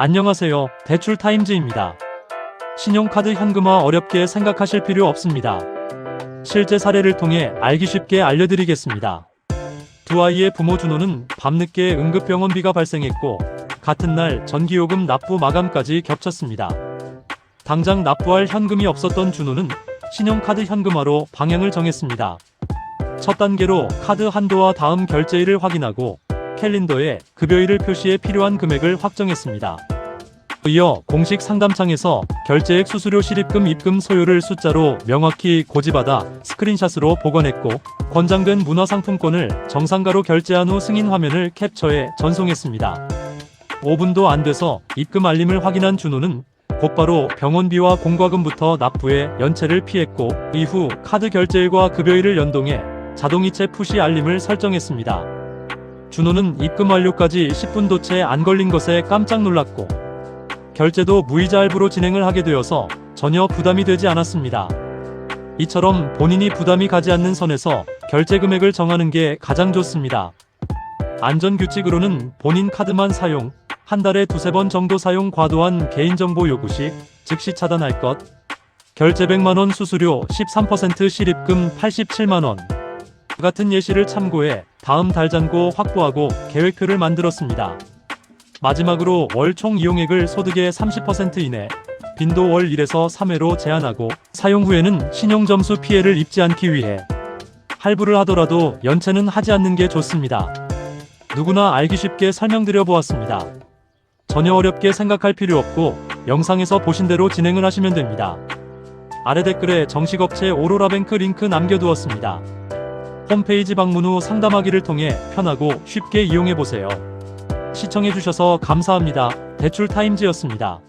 안녕하세요. 대출 타임즈입니다. 신용카드 현금화 어렵게 생각하실 필요 없습니다. 실제 사례를 통해 알기 쉽게 알려드리겠습니다. 두 아이의 부모 준호는 밤늦게 응급병원비가 발생했고 같은 날 전기요금 납부 마감까지 겹쳤습니다. 당장 납부할 현금이 없었던 준호는 신용카드 현금화로 방향을 정했습니다. 첫 단계로 카드 한도와 다음 결제일을 확인하고 캘린더에 급여일을 표시해 필요한 금액을 확정했습니다. 이어 공식 상담창에서 결제액 수수료 실입금 입금 소요를 숫자로 명확히 고지받아 스크린샷으로 복원했고 권장된 문화상품권을 정상가로 결제한 후 승인 화면을 캡처해 전송했습니다. 5분도 안 돼서 입금 알림을 확인한 준호는 곧바로 병원비와 공과금부터 납부해 연체를 피했고 이후 카드 결제일과 급여일을 연동해 자동이체 푸시 알림을 설정했습니다. 준호는 입금 완료까지 10분도 채 안 걸린 것에 깜짝 놀랐고 결제도 무이자 할부로 진행을 하게 되어서 전혀 부담이 되지 않았습니다. 이처럼 본인이 부담이 가지 않는 선에서 결제 금액을 정하는 게 가장 좋습니다. 안전 규칙으로는 본인 카드만 사용, 한 달에 두세 번 정도 사용 과도한 개인정보 요구 시 즉시 차단할 것. 결제 100만원 수수료 13% 실입금 87만원. 같은 예시를 참고해 다음 달 잔고 확보하고 계획표를 만들었습니다. 마지막으로 월 총 이용액을 소득의 30% 이내, 빈도 월 1에서 3회로 제한하고 사용 후에는 신용점수 피해를 입지 않기 위해 할부를 하더라도 연체는 하지 않는 게 좋습니다. 누구나 알기 쉽게 설명드려 보았습니다. 전혀 어렵게 생각할 필요 없고 영상에서 보신 대로 진행을 하시면 됩니다. 아래 댓글에 정식 업체 오로라뱅크 링크 남겨두었습니다. 홈페이지 방문 후 상담하기를 통해 편하고 쉽게 이용해 보세요. 시청해주셔서 감사합니다. 대출 타임즈였습니다.